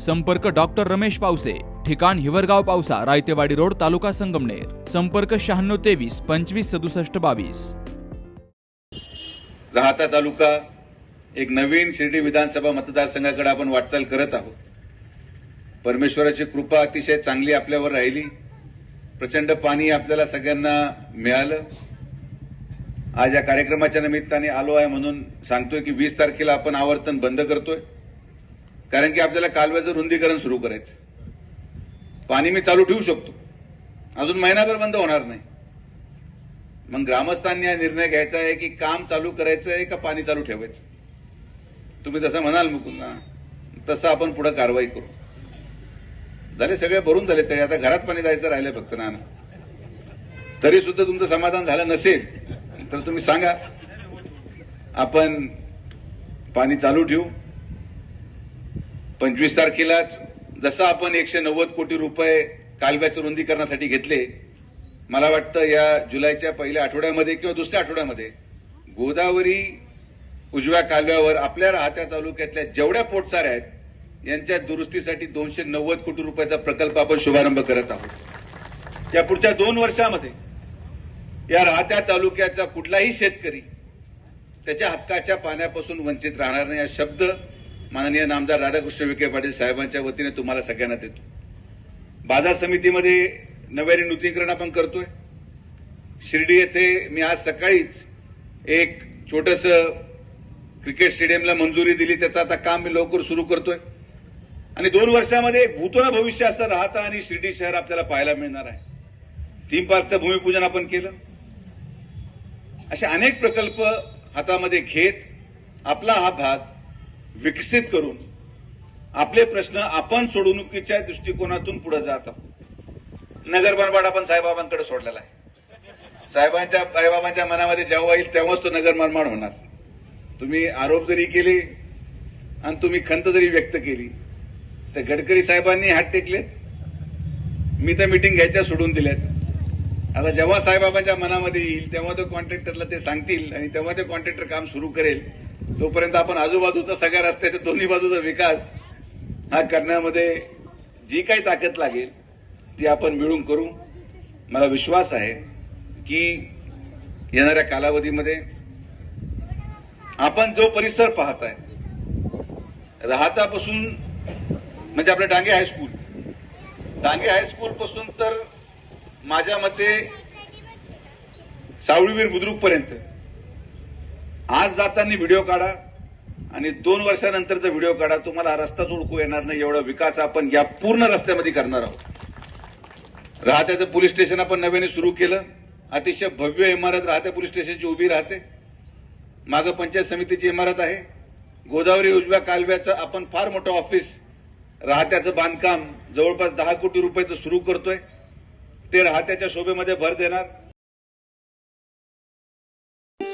संपर्क डॉक्टर रमेश पावसे ठिकाण हिवरगाव पावसा रायतेवाडी रोड तालुका संगमनेर. संपर्क शहाण्णव तेवीस पंचवीस सदुसष्ट बावीस. राहता तालुका एक नवीन शिर्डी विधानसभा मतदारसंघाकडे आपण वाटचाल करत आहोत. परमेश्वराची कृपा अतिशय चांगली आपल्यावर राहिली. प्रचंड पाणी आपल्याला सगळ्यांना मिळालं. आज या कार्यक्रमाच्या निमित्ताने आलो आहे म्हणून सांगतोय की वीस तारखेला आपण आवर्तन बंद करतोय. कारण की आपल्याला कालव्याचं रुंदीकरण सुरू करायचं. पाणी मी चालू ठेवू शकतो. अजून महिनाभर बंद होणार नाही. मग ग्रामस्थांनी हा निर्णय घ्यायचा आहे की काम चालू करायचं आहे का पाणी चालू ठेवायचं? तुम्ही तसं म्हणाल मुकुंदा तसं आपण पुढे कारवाई करू. झाले सगळे भरून झाले तरी. आता घरात पाणी जायचं राहिलं फक्त ना तरी सुद्धा तुमचं समाधान झालं नसेल तर तुम्ही सांगा. आपण पाणी चालू ठेवू. पंचवीस तारखेलाच जसं आपण एकशे नव्वद कोटी रुपये कालव्याचं रुंदीकरणासाठी घेतले मला वाटतं या जुलैच्या पहिल्या आठवड्यामध्ये किंवा दुसऱ्या आठवड्यामध्ये गोदावरी उजव्या कालव्यावर आपल्या राहत्या तालुक्यातल्या जेवढ्या पोटसाऱ्या आहेत यांच्या दुरुस्तीसाठी दोनशे नव्वद कोटी रुपयाचा प्रकल्प आपण शुभारंभ करत आहोत. या पुढच्या दोन वर्षामध्ये या राहत्या तालुक्याचा कुठलाही शेतकरी त्याच्या हक्काच्या पाण्यापासून वंचित राहणार नाही हा शब्द माननीय नामदार राधाकृष्ण विखे पाटील साहेबांच्या वतीने तुम्हाला सगळ्यांना देतो. बाजार समितीमध्ये नव्याने नूतनीकरण आपण करतोय. शिर्डी येथे मी आज सकाळीच एक छोटस क्रिकेट स्टेडियमला मंजुरी दिली. त्याचं आता काम मी लवकर सुरू करतोय. आणि दोन वर्षामध्ये भूतोना भविष्य असं राहता आणि शिर्डी शहर आपल्याला पाहायला मिळणार आहे. थीम पार्कचं भूमिपूजन आपण केलं. असे अनेक प्रकल्प हातामध्ये घेत आपला हा भाग विकसित करून आपले प्रश्न आपण सोडवणुकीच्या दृष्टिकोनातून पुढे जात आहोत. नगर मनमाड आपण साईबाबांकडे सोडलेला आहे. साहेबांच्या साईबाबांच्या मनामध्ये जेव्हा येईल तेव्हाच तो नगर मनमाड होणार. तुम्ही आरोप जरी केले आणि तुम्ही खंत जरी व्यक्त केली तर गडकरी साहेबांनी हात टेकलेत. मी तर मिटिंग घ्यायच्या सोडून दिल्यात. आता जेव्हा साईबाबांच्या मनामध्ये येईल तेव्हा तो कॉन्ट्रॅक्टरला ते सांगतील आणि तेव्हा ते कॉन्ट्रॅक्टर काम सुरू करेल. तोपर्यंत आपण आजूबाजूचा सगळ्या रस्त्याच्या दोन्ही बाजूचा विकास हा करण्यामध्ये जी काही ताकद लागेल ती आपण मिळून करू. मला विश्वास आहे की येणाऱ्या कालावधीमध्ये आपण जो परिसर पाहताय राहतापासून म्हणजे आपलं डांगे हायस्कूल डांगे हायस्कूल पासून तर माझ्या मते सावळीवीर बुद्रुकपर्यंत आज जाताना व्हिडिओ काढा आणि दोन वर्षानंतरचा व्हिडिओ काढा. तुम्हाला हा रस्ताच ओळखू येणार नाही. एवढा विकास आपण या पूर्ण रस्त्यामध्ये करणार आहोत. राहत्याचं पोलीस स्टेशन आपण नव्याने सुरू केलं. अतिशय भव्य इमारत राहत्या पोलीस स्टेशनची उभी राहते. मागं पंचायत समितीची इमारत आहे. गोदावरी उजव्या कालव्याचं आपण फार मोठं ऑफिस राहत्याचं बांधकाम जवळपास दहा कोटी रुपयाचं सुरू करतोय. ते राहत्याच्या शोभेमध्ये भर देणार.